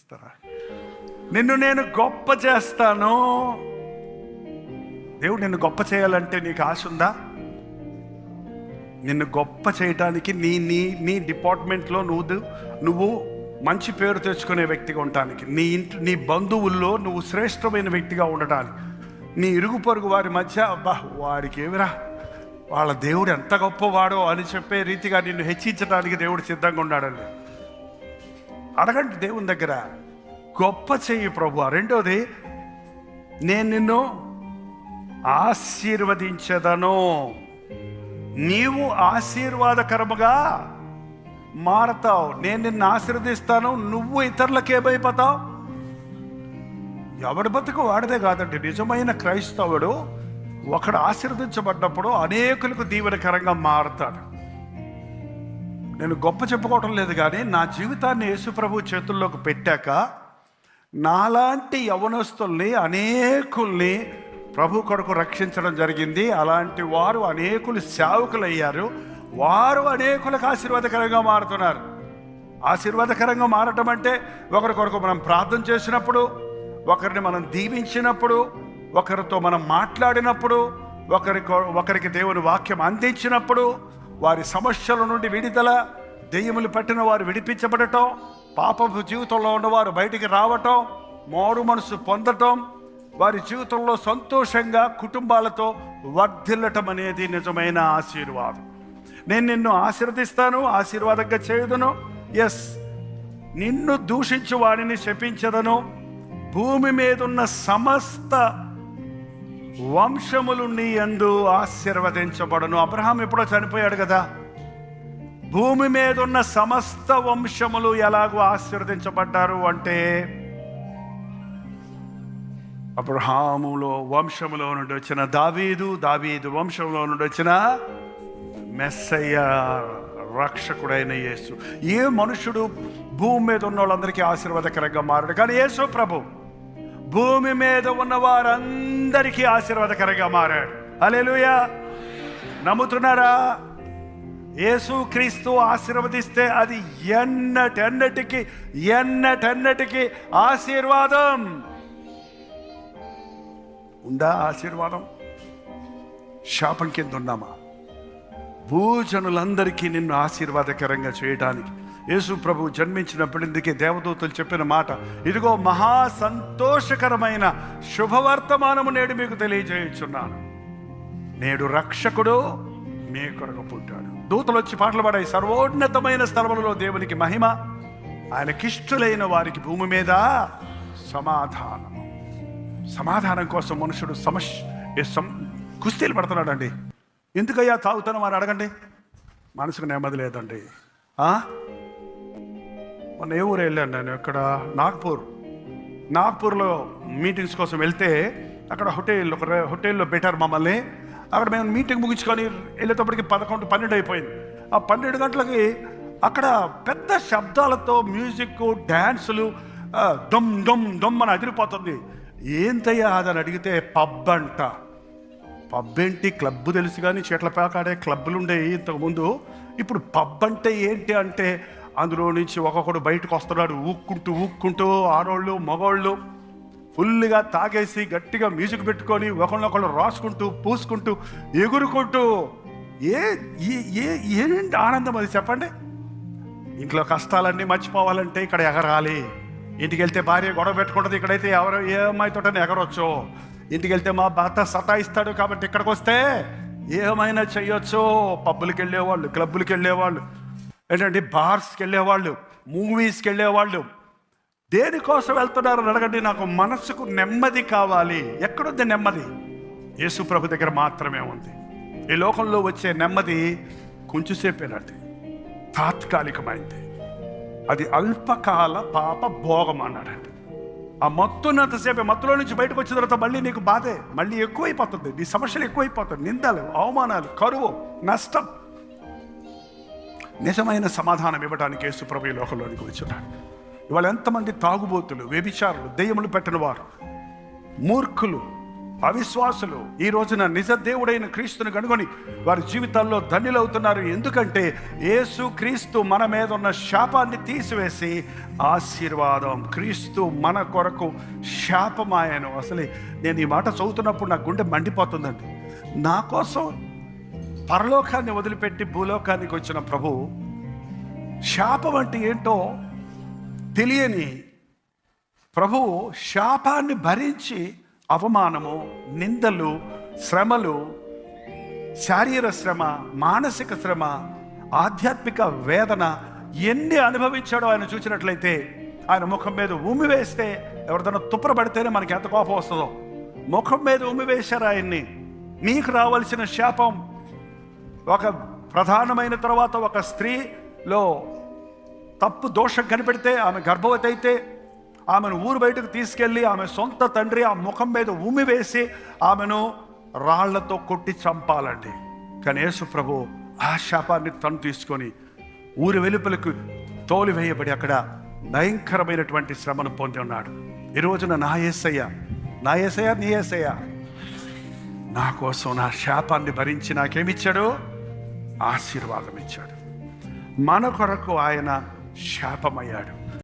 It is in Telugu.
ఇస్తారా నిన్ను నేను గొప్ప చేస్తాను. దేవుడు నిన్ను గొప్ప చేయాలంటే నీకు ఆశ ఉందా? నిన్ను గొప్ప చేయటానికి నీ నీ నీ డిపార్ట్మెంట్లో నువ్వు నువ్వు మంచి పేరు తెచ్చుకునే వ్యక్తిగా ఉండటానికి నీ ఇంటి నీ బంధువుల్లో నువ్వు శ్రేష్టమైన వ్యక్తిగా ఉండటానికి నీ ఇరుగు పొరుగు వారి మధ్య అబ్బా వారికి ఏమిరా? వాళ్ళ దేవుడు ఎంత గొప్పవాడో అని చెప్పే రీతిగా నిన్ను హెచ్చించడానికి దేవుడు సిద్ధంగా ఉన్నాడండి. అడగండి దేవుని దగ్గర. గొప్ప చెయ్యి ప్రభు రెండోది నేను నిన్ను ఆశీర్వదించదను. నీవు ఆశీర్వాదకరముగా మారతావు. నేను నిన్ను ఆశీర్వదిస్తాను. నువ్వు ఇతరులకు ఏమైపోతావు? ఎవడి బతుకు వాడిదే కాదండి. నిజమైన క్రైస్తవుడు ఒకడు ఆశీర్వదించబడ్డప్పుడు అనేకులకు దీవెనకరంగా మారుతాడు. నేను గొప్ప చెప్పుకోవటం లేదు కానీ నా జీవితాన్ని యేసుప్రభు చేతుల్లోకి పెట్టాక నాలాంటి యవనస్తుల్ని అనేకుల్ని ప్రభు కొరకు రక్షించడం జరిగింది. అలాంటి వారు అనేకులు సేవకులు అయ్యారు వారు అనేకులకు ఆశీర్వాదకరంగా మారుతున్నారు. ఆశీర్వాదకరంగా మారటం అంటే ఒకరి కొరకు మనం ప్రార్థన చేసినప్పుడు ఒకరిని మనం దీవించినప్పుడు ఒకరితో మనం మాట్లాడినప్పుడు ఒకరి కొ- ఒకరికి దేవుని వాక్యం అందించినప్పుడు వారి సమస్యల నుండి విడుదల దెయ్యములు పట్టిన వారు విడిపించబడటం పాపపు జీవితంలో ఉన్నవారు బయటికి రావటం మోడు మనసు పొందటం వారి జీవితంలో సంతోషంగా కుటుంబాలతో వర్ధిల్లటం అనేది నిజమైన ఆశీర్వాదం. నేను నిన్ను ఆశీర్వదిస్తాను ఆశీర్వాదంగా చేయదును. ఎస్ నిన్ను దూషించు వాడిని శపించదను. భూమి మీదున్న సమస్త వంశములు నీ యందు ఆశీర్వదించబడను. అబ్రహాం ఎప్పుడో చనిపోయాడు కదా? భూమి మీద ఉన్న సమస్త వంశములు ఎలాగో ఆశీర్వదించబడ్డారు అంటే అబ్రహాములో వంశములో నుండి వచ్చిన దావీదు దావీదు వంశంలో నుండి వచ్చిన మెస్సయ్య రక్షకుడైన యేసు. ఏ మనుషుడు భూమి మీద ఉన్న వాళ్ళందరికీ ఆశీర్వాదకరంగా మారాడు? కానీ యేసు ప్రభు భూమి మీద ఉన్న వారందరికీ ఆశీర్వాదకరంగా మారాడు. అలెలుయా నమ్ముతున్నారా? యేసు క్రీస్తు ఆశీర్వదిస్తే అది ఎన్నటెన్నటికి ఎన్నటెన్నటికి ఆశీర్వాదం. ఉందా ఆశీర్వాదం? శాపం కింద ఉన్నామా? భూజనులందరికీ నిన్ను ఆశీర్వాదకరంగా చేయడానికి. యేసు ప్రభు జన్మించినప్పుడు ఇందుకే దేవదూతలు చెప్పిన మాట ఇదిగో మహా సంతోషకరమైన శుభవర్తమానము నేడు మీకు తెలియజేయుచున్నాను. నేడు రక్షకుడు మే కొరకు పుట్టాడు. దూతలు వచ్చి పాటలు పాడాయి. సర్వోన్నతమైన స్థలములలో దేవునికి మహిమ ఆయనకిష్టులైన వారికి భూమి మీద సమాధానం. సమాధానం కోసం మనుషుడు సమస్య ఏ సం- కుస్తీలు పడుతున్నాడండి. ఎందుకయ్యా తాగుతాను వారు అడగండి. మనసుకు నెమ్మది లేదండి. మొన్న ఏ ఊరు వెళ్ళాను నేను? ఇక్కడ నాగ్పూర్. నాగ్పూర్లో మీటింగ్స్ కోసం వెళ్తే అక్కడ హోటల్ ఒక హోటల్లో పెట్టారు మమ్మల్ని. అక్కడ మేము మీటింగ్ ముగించుకొని వెళ్ళేటప్పటికి పదకొండు పన్నెండు అయిపోయింది. ఆ పన్నెండు గంటలకి అక్కడ పెద్ద శబ్దాలతో మ్యూజిక్ డ్యాన్సులు దొమ్ దమ్ దమ్ అని అదిరిపోతుంది. ఏంతయ్యా అదని అడిగితే పబ్ అంట. పబ్ ఏంటి? క్లబ్ తెలుసు కానీ చెట్ల పేకాడే క్లబ్బులు ఉండేవి ఇంతకుముందు. ఇప్పుడు పబ్ అంటే ఏంటి అంటే అందులో నుంచి ఒక్కొక్కడు బయటకు వస్తున్నాడు ఊక్కుంటూ ఊక్కుంటూ ఆడోళ్ళు మగోళ్ళు. ఫుల్గా తాగేసి గట్టిగా మ్యూజిక్ పెట్టుకొని ఒకళ్ళొకళ్ళు రాసుకుంటూ పూసుకుంటూ ఎగురుకుంటూ. ఏ ఏ- ఏ ఏంటి ఆనందం అది చెప్పండి? ఇంట్లో కష్టాలన్నీ మర్చిపోవాలంటే ఇక్కడ ఎగరాలి. ఇంటికి వెళ్తే భార్య గొడవ పెట్టుకుంటుంది ఇక్కడైతే ఎవరు ఏ అమ్మాయితోటనే ఎగరొచ్చు. ఇంటికి వెళ్తే మా భర్త సతాయిస్తాడు కాబట్టి ఇక్కడికి వస్తే ఏమైనా చెయ్యొచ్చు. పబ్బులకి వెళ్ళేవాళ్ళు క్లబ్బులకి వెళ్ళేవాళ్ళు ఏంటంటే బార్స్కి వెళ్ళేవాళ్ళు మూవీస్కి వెళ్ళేవాళ్ళు దేనికోసం వెళ్తున్నారని అడగండి. నాకు మనసుకు నెమ్మది కావాలి. ఎక్కడుంది నెమ్మది? యేసు ప్రభు దగ్గర మాత్రమే ఉంది. ఈ లోకంలో వచ్చే నెమ్మది కొంచెంసేపేనండి తాత్కాలికమైంది. అది అల్పకాల పాప భోగం అన్నాడండి ఆ మత్తున్నంతసేపు మత్తులో నుంచి బయటకు వచ్చిన తర్వాత మళ్ళీ నీకు బాధే. మళ్ళీ ఎక్కువైపోతుంది. నీ సమస్యలు ఎక్కువైపోతుంది నిందలు అవమానాలు కరువు నష్టం. నిజమైన సమాధానం ఇవ్వడానికి యేసు ప్రభు ఈ లోకంలోనికి వచ్చున్నాడు. ఇవాళ ఎంతమంది తాగుబోతులు వ్యభిచారులు దెయ్యములు పెట్టిన వారు? మూర్ఖులు అవిశ్వాసులు. ఈ రోజున నిజ దేవుడైన క్రీస్తుని కనుగొని వారి జీవితాల్లో ధన్యులవుతున్నారు. ఎందుకంటే యేసు క్రీస్తు మన మీద ఉన్న శాపాన్ని తీసివేసి ఆశీర్వాదం క్రీస్తు మన కొరకు శాపమాయను అసలు నేను ఈ మాట చదువుతున్నప్పుడు నా గుండె మండిపోతుందండి. నా కోసం పరలోకాన్ని వదిలిపెట్టి భూలోకానికి వచ్చిన ప్రభు శాపం అంటే ఏంటో తెలియని ప్రభువు శాపాన్ని భరించి అవమానము నిందలు శ్రమలు శారీర శ్రమ మానసిక శ్రమ ఆధ్యాత్మిక వేదన ఎన్ని అనుభవించాడో ఆయన చూసినట్లయితే ఆయన ముఖం మీద ఉమ్మి వేస్తే ఎవరిదైనా తుప్పరబడితేనే మనకి ఎంత కోపం వస్తుందో. ముఖం మీద ఉమ్మి వేశారు ఆయన్ని. నీకు రావాల్సిన శాపం ఒక ప్రధానమైన తర్వాత ఒక స్త్రీలో తప్పు దోషం కనిపెడితే ఆమె గర్భవతి అయితే ఆమెను ఊరు బయటకు తీసుకెళ్ళి ఆమె సొంత తండ్రి ఆ ముఖం మీద ఉమ్మి వేసి ఆమెను రాళ్ళతో కొట్టి చంపాలండి. కానీ యేసు ప్రభు ఆ శాపాన్ని తను తీసుకొని ఊరి వెలుపలకు తోలివేయబడి అక్కడ భయంకరమైనటువంటి శ్రమను పొంది ఉన్నాడు. ఈ రోజున నా ఏసయ్య నా ఏసయ్య నీ ఏసయ్య నా కోసం నా శాపాన్ని భరించి నాకేమిచ్చాడు? ఆశీర్వాదం ఇచ్చాడు. మన కొరకు ఆయన శాపమయ్యాడు.